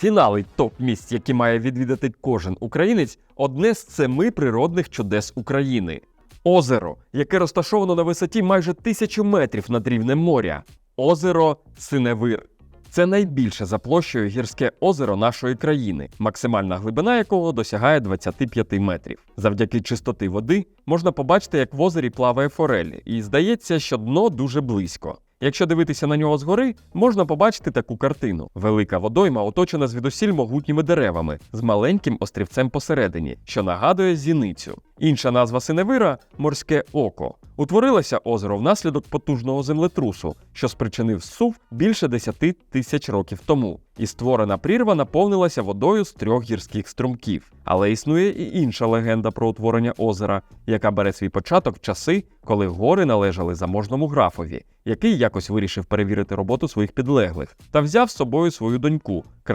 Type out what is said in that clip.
Фінали топ місць, які має відвідати кожен українець, одне з семи природних чудес України. Озеро, яке розташовано на висоті майже тисячу метрів над рівнем моря. Озеро Синевир. Це найбільше за площею гірське озеро нашої країни, максимальна глибина якого досягає 25 метрів. Завдяки чистоти води можна побачити, як в озері плаває форель, і здається, що дно дуже близько. Якщо дивитися на нього згори, можна побачити таку картину: велика водойма оточена звідусіль могутніми деревами з маленьким острівцем посередині, що нагадує зіницю. Інша назва синевира морське око. Утворилося озеро внаслідок потужного землетрусу, що спричинив сув більше 10 тисяч років тому. І створена прірва наповнилася водою з трьох гірських струмків. Але існує і інша легенда про утворення озера, яка бере свій початок в часи, коли гори належали заможному графові, який якось вирішив перевірити роботу своїх підлеглих та взяв з собою свою доньку,